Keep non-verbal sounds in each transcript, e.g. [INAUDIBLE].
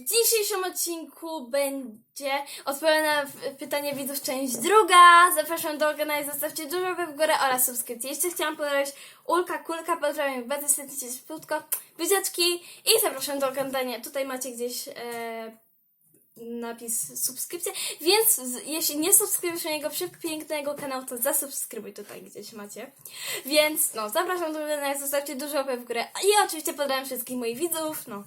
W dzisiejszym odcinku będzie odpowiedź na pytanie widzów część druga. Zapraszam do oglądania, zostawcie dużo w górę oraz subskrypcję. Jeszcze chciałam pozdrowić Ulka Kulka, pozdrawiam bardzo serdecznie ciepłutko, buziaczki i zapraszam do oglądania. Tutaj macie gdzieś e, napis subskrypcja, więc jeśli nie subskrybujesz mojego przepięknego kanału, to zasubskrybuj tutaj gdzieś macie. Więc no, zapraszam do oglądania, zostawcie dużo w górę i oczywiście pozdrawiam wszystkich moich widzów, no.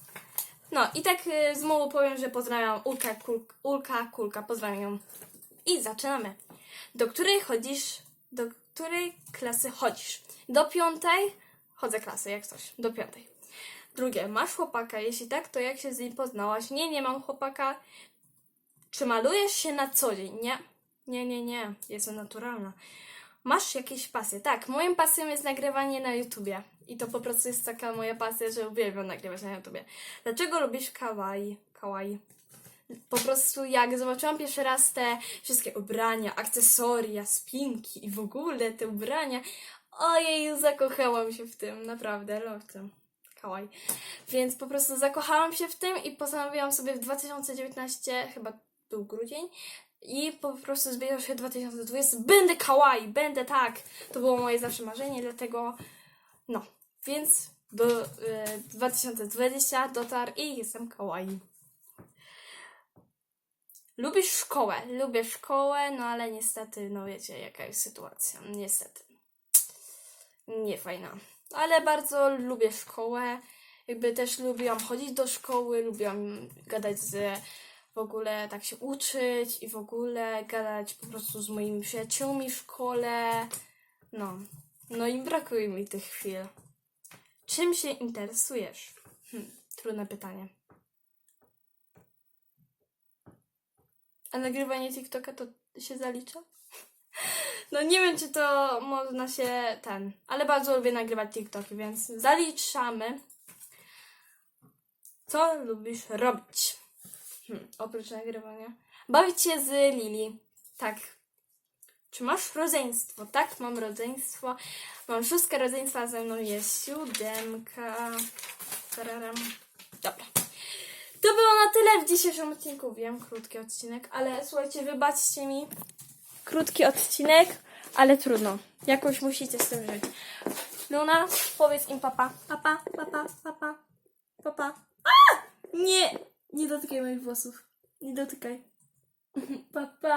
No i tak y, znowu powiem, że pozdrawiam Ulka, Kulka, Ulka, Kulka, pozdrawiam. I zaczynamy. Do której chodzisz, do której klasy chodzisz? Do piątej chodzę klasy, jak coś, do piątej. Drugie, masz chłopaka? Jeśli tak, to jak się z nim poznałaś? Nie, nie mam chłopaka. Czy malujesz się na co dzień? Nie. Nie, nie, nie. Jestem naturalna. Masz jakieś pasje? Tak, moją pasją jest nagrywanie na YouTubie. I to po prostu jest taka moja pasja, że uwielbiam nagrywać na YouTubie. Dlaczego lubisz kawaii? Kawaii. Po prostu jak zobaczyłam pierwszy raz te wszystkie ubrania, akcesoria, spinki i w ogóle te ubrania, ojej, zakochałam się w tym, naprawdę, love tym. Kawaii. Więc po prostu zakochałam się w tym i postanowiłam sobie w 2019, chyba był grudzień, i po prostu zbliżał się 2020. Będę kawaii, będę tak. To było moje zawsze marzenie, dlatego no. Więc do y, 2020 dotarł i jestem kawaii. Lubisz szkołę? Lubię szkołę, no ale niestety, no wiecie jaka jest sytuacja. Niestety. Nie fajna. Ale bardzo lubię szkołę. Jakby też lubiłam chodzić do szkoły, lubiłam gadać z w ogóle tak się uczyć i w ogóle gadać po prostu z moimi przyjaciółmi w szkole. No. No i brakuje mi tych chwil. Czym się interesujesz? Hm, trudne pytanie. A nagrywanie TikToka to się zalicza? [LAUGHS] No nie wiem, czy to można się ten, ale bardzo lubię nagrywać TikToki, więc zaliczamy. Co lubisz robić? Hmm, oprócz nagrywania. Bawić się z Lili. Tak. Czy masz rodzeństwo? Tak, mam rodzeństwo. Mam szóstkę rodzeństwa, ze mną jest siódemka. Tararam. Dobra. To było na tyle w dzisiejszym odcinku. Wiem, krótki odcinek, ale słuchajcie, wybaczcie mi. Krótki odcinek, ale trudno. Jakoś musicie z tym żyć. Luna, powiedz im papa. Papa, papa, papa, papa. A! Nie! Nie dotykaj moich włosów. Nie dotykaj. Papa.